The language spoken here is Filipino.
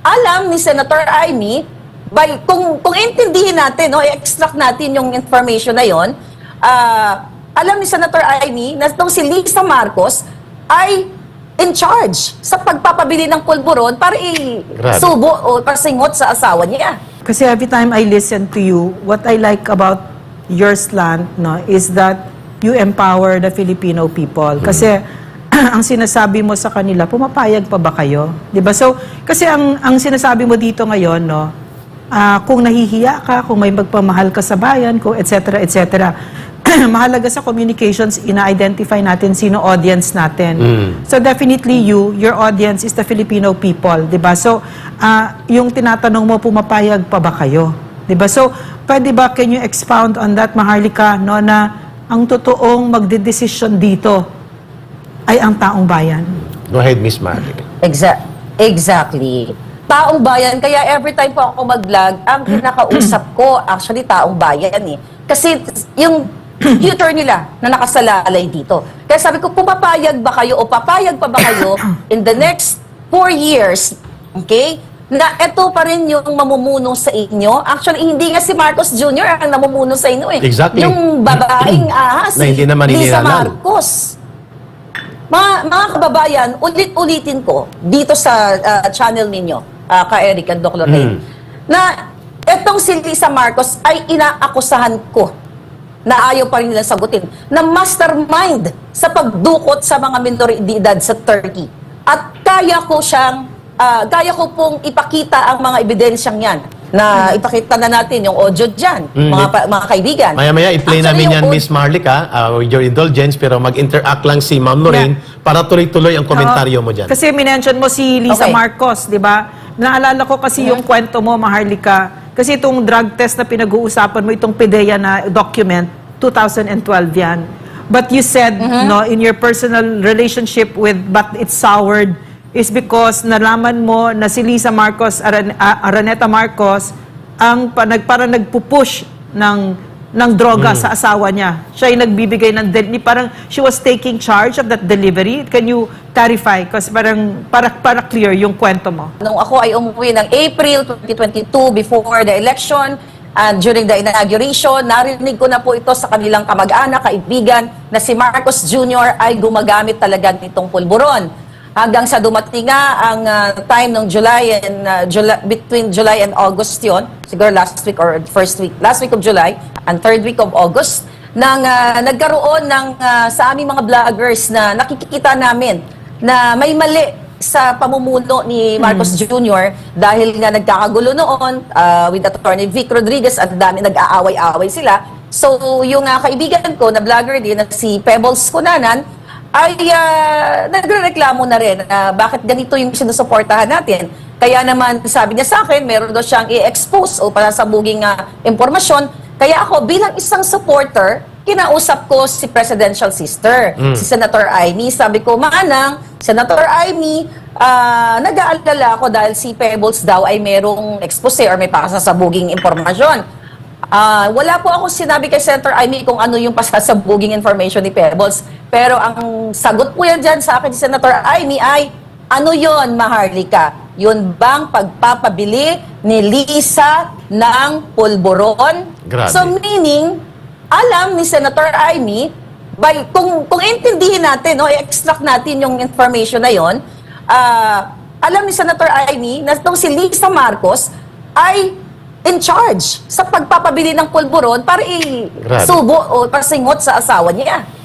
alam ni Senator Amy, by, kung, kung intindihin natin, no, i-extract natin yung information na yon, ah, alam ni Senator Amy na itong si Lisa Marcos ay in charge sa pagpapabili ng pulburon para isubo o pasingot sa asawa niya. Kasi every time I listen to you, what I like about your slant no, is that you empower the Filipino people. Kasi ang sinasabi mo sa kanila, pumapayag pa ba kayo? 'Di ba? So, kasi ang ang sinasabi mo dito ngayon, no, ah, kung nahihiya ka, kung may magpamahal ka sa bayan, kung et cetera, et cetera, mahalaga sa communications, ina-identify natin sino audience natin. So definitely you, your audience is the Filipino people, 'di ba? So ah, yung tinatanong mo pumapayag pa ba kayo? 'Di ba? So pwede ba can you expound on that Maharlika no na ang totoong magdedesisyon dito ay ang taong bayan? Go ahead, Miss Marley. Exa- exactly. Taong bayan, kaya every time po ako mag-vlog, ang kinakausap ko, actually, taong bayan eh. Kasi yung future nila na nakasalalay dito. Kaya sabi ko, pumapayag ba kayo o papayag pa ba kayo in the next four years, okay, na ito pa rin yung mamumuno sa inyo. Actually, hindi nga si Marcos Jr. ang namumuno sa inyo eh. Exactly. Yung babaeng ahas, Na hindi na Lisa maninilalan. Marcos. Mga, mga kababayan, ulit-ulitin ko dito sa ah, channel ninyo, uh, ka Eric and Doc Lorraine, Mm. na etong si Lisa Marcos ay inaakusahan ko na ayaw pa rin nilang sagutin, na mastermind sa pagdukot sa mga minoridad sa Turkey. At kaya ko siyang, ah, kaya ko pong ipakita ang mga ebidensyang yan na ipakita na natin yung audio dyan, Mm. mga, pa- mga kaibigan. Maya-maya, i-play Actually, namin yung yan, audio- Miss Marlica, uh, with your indulgence, pero mag-interact lang si Ma'am Lorraine para tuloy-tuloy ang komentaryo mo dyan. Kasi minention mo si Lisa Okay. Marcos, di ba? Naalala ko kasi yung kwento mo, Maharlika. Kasi itong drug test na pinag-uusapan mo, itong PDEA na document, 2012 yan. But you said, no, in your personal relationship with but it's soured is because nalaman mo na si Lisa Marcos, Aran, Araneta Marcos, ang pa, nag, parang nagpupush ng ng droga sa asawa niya. Siya yung nagbibigay ng del- ni parang she was taking charge of that delivery. Can you clarify? Kasi parang para para clear yung kwento mo. Nung ako ay umuwi ng April 2022 before the election and during the inauguration, narinig ko na po ito sa kanilang kamag-anak, kaibigan na si Marcos Jr. ay gumagamit talaga nitong pulburon. Hanggang sa dumating nga ang ah, time ng July and ah, July, between July and August yon, siguro last week or first week, last week of July and third week of August, nang ah, nagkaroon ng ah, sa aming mga vloggers na nakikita namin na may mali sa pamumuno ni Marcos Jr. dahil nga nagkakagulo noon ah, with Attorney Vic Rodriguez at dami nag-aaway-away sila. So yung ah, kaibigan ko na vlogger din na si Pebbles Kunanan ay ah, nagrereklamo na rin na bakit ganito yung sinusuportahan natin. Kaya naman sabi niya sa akin, meron daw siyang i-expose o para sa buging ah, impormasyon. Kaya ako bilang isang supporter, kinausap ko si presidential sister, si Senator Amy. Sabi ko, maanang, Senator Amy, ah, nag-aalala ako dahil si Pebbles daw ay merong expose or may pakasasabuging impormasyon. Ah, wala po ako sinabi kay Senator Amy kung ano yung pasasabuging information ni Pebbles. Pero ang sagot po yan dyan sa akin ni Senator Amy ay, ano yon Maharlika? Yun bang pagpapabili ni Lisa ng pulburon? Grabe. So meaning, alam ni Senator Amy, by, kung, kung intindihin natin, no, i-extract natin yung information na yon, ah, alam ni Senator Amy na itong si Lisa Marcos ay in charge sa pagpapabili ng pulburon para isubo o pasingot sa asawa niya.